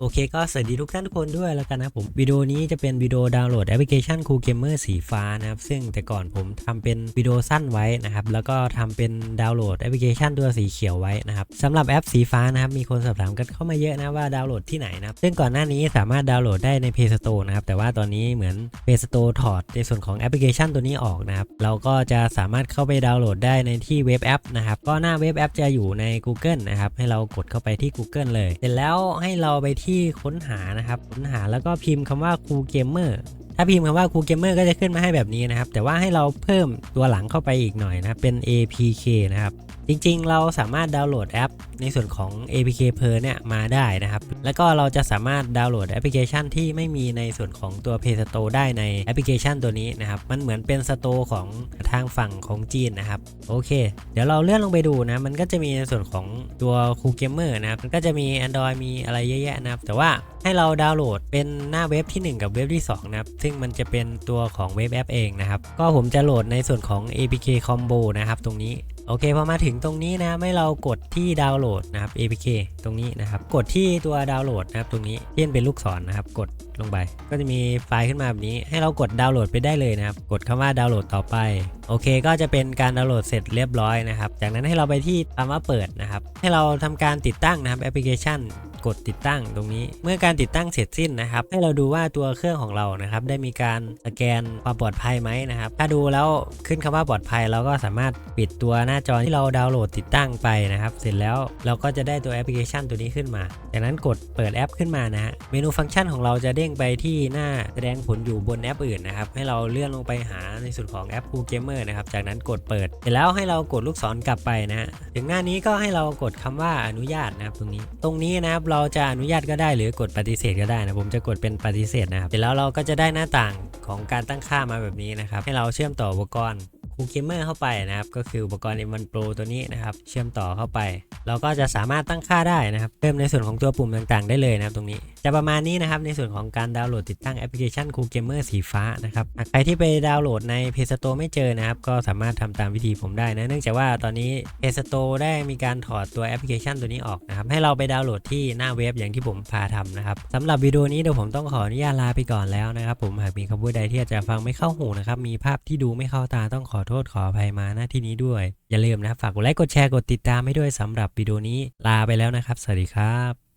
โอเคก็สวัสดีทุกท่านทุกคนด้วยแล้วกันนะผมวิดีโอนี้จะเป็นวิดีโอดาวน์โหลดแอปพลิเคชัน Cool Gamer สีฟ้านะครับซึ่งแต่ก่อนผมทำเป็นวิดีโอสั้นไว้นะครับแล้วก็ทำเป็นดาวน์โหลดแอปพลิเคชันตัวสีเขียวไว้นะครับสำหรับแอปสีฟ้านะครับมีคนสอบถามกันเข้ามาเยอะนะว่าดาวน์โหลดที่ไหนนะครับซึ่งก่อนหน้านี้สามารถดาวน์โหลดได้ใน Play Store นะครับแต่ว่าตอนนี้เหมือน Play Store ถอดในส่วนของแอปพลิเคชันตัวนี้ออกนะครับเราก็จะสามารถเข้าไปดาวน์โหลดได้ในที่เว็บแอปนะครับก็หน้าเว็บแอปจะอยู่ใน Google นะครับให้เรากดเข้าไปที่ Google เลยเสร็จแล้วให้เราไปทที่ค้นหานะครับ ค้นหาแล้วก็พิมพ์คำว่าครูเกมเมอร์ ถ้าพิมพ์คำว่า Cool Gamer ก็จะขึ้นมาให้แบบนี้นะครับ แต่ว่าให้เราเพิ่มตัวหลังเข้าไปอีกหน่อยนะเป็น APK นะครับ จริงๆ เราสามารถดาวน์โหลดแอป ในส่วนของ APK Per เนี่ยมาได้นะครับ แล้วก็เราจะสามารถดาวน์โหลดแอปพลิเคชันที่ไม่มีในส่วนของตัว Play Store ได้ในแอปพลิเคชันตัวนี้นะครับ มันเหมือนเป็นสโตร์ของทางฝั่งของจีนนะครับ โอเค เดี๋ยวเราเลื่อนลงไปดูนะ มันก็จะมีในส่วนของตัว Cool Gamer นะครับ มันก็จะมี Android มีอะไรเยอะแยะนะครับ แต่ว่า ให้เราดาวน์โหลดเป็นหน้าเว็บทีหนึ่1 กับเว็บที่ 2 นะครับ ซึ่งมันจะเป็นตัวของเว็บแอปเองนะครับ ก็ผมจะโหลดในส่วนของ APK Combo นะครับ ตรงนี้ โอเคพอมาถึงตรงนี้นะให้เรากดที่ดาวน์โหลดนะครับ APK ตรงนี้นะครับ กดที่ตัวดาวน์โหลดนะครับตรงนี้เลี่ยนเป็นลูกศรนะครับ กดลงไป ก็จะมีไฟล์ขึ้นมาแบบนี้ ให้เรากดดาวน์โหลดไปได้เลยนะครับ กดคำว่าดาวน์โหลดต่อไป โอเค ก็จะเป็นการดาวน์โหลดเสร็จเรียบร้อยนะครับ จากนั้นให้เราไปที่คำว่าเปิดนะครับ ให้เราทำการติดตั้งนะครับแอปพลิเคชันกดติดตั้งตรงนี้ เมื่อการติดตั้งเสร็จสิ้นนะครับ ให้เราดูว่าตัวเครื่องของเรานะครับ ได้มีการสแกนความปลอดภัยไหมนะครับ ถ้าดูแล้วขึ้นคำว่าปลอดภัยเราก็สามารถปิดตัวหน้าจอที่เราดาวน์โหลดติดตั้งไปนะครับ เสร็จแล้วเราก็จะได้ตัวแอปพลิเคชันตัวนี้ขึ้นมา จากนั้นกดเปิดแอปขึ้นมานะฮะ เมนูฟังก์ชันของเราจะเด้งไปที่หน้าแสดงผลอยู่บนแอปอื่นนะครับ ให้เราเลื่อนลงไปหาในส่วนของแอป Cool Gamer นะครับ จากนั้นกดเปิด เสร็จแล้วให้เรากดลูกศรกลับไปนะฮะ ถึงหน้านี้ก็ให้เรากดคำว่าอนุญาตนะครับตรงนี้ ตรงนี้นะครับเราจะอนุญาตก็ได้หรือกดปฏิเสธก็ได้นะผมจะกดเป็นปฏิเสธนะครับ เสร็จแล้วเราก็จะได้หน้าต่างของการตั้งค่ามาแบบนี้นะครับ ให้เราเชื่อมต่ออุปกรณ์ คูเกมเมอร์เข้าไปนะครับ ก็คืออุปกรณ์ M1 Pro ตัวนี้นะครับ เชื่อมต่อเข้าไป เราก็จะสามารถตั้งค่าได้นะครับ เพิ่มในส่วนของตัวปุ่มต่างๆ ได้เลยนะครับตรงนี้ จะประมาณนี้นะครับ ในส่วนของการดาวน์โหลดติดตั้งแอปพลิเคชัน Cool Gamer สีฟ้านะครับใครที่ไปดาวน์โหลดใน Play Store ไม่เจอนะครับ ก็สามารถทำตามวิธีผมได้นะ เนื่องจากว่าตอนนี้ Play Store ได้มีการถอดตัวแอปพลิเคชันตัวนี้ออกนะครับ ให้เราไปดาวน์โหลดที่หน้าเว็บอย่างที่ผมพาทำนะครับสำหรับวิดีโอนี้เดี๋ยวผมต้องขออนุญาตลาไปก่อนแล้วนะครับ ผมหากมีคำพูดใดที่อาจจะฟังไม่เข้าหูนะครับ มีภาพที่ดูไม่เข้าตาต้องขอโทษขออภัยมาหน้าที่นี้ด้วย อย่าลืมนะครับฝากกดไลค์กดแชร์กดติดตามให้ด้วยสำหรับวิดีโอนี้ลาไปแล้วนะครับ สวัสดีครับ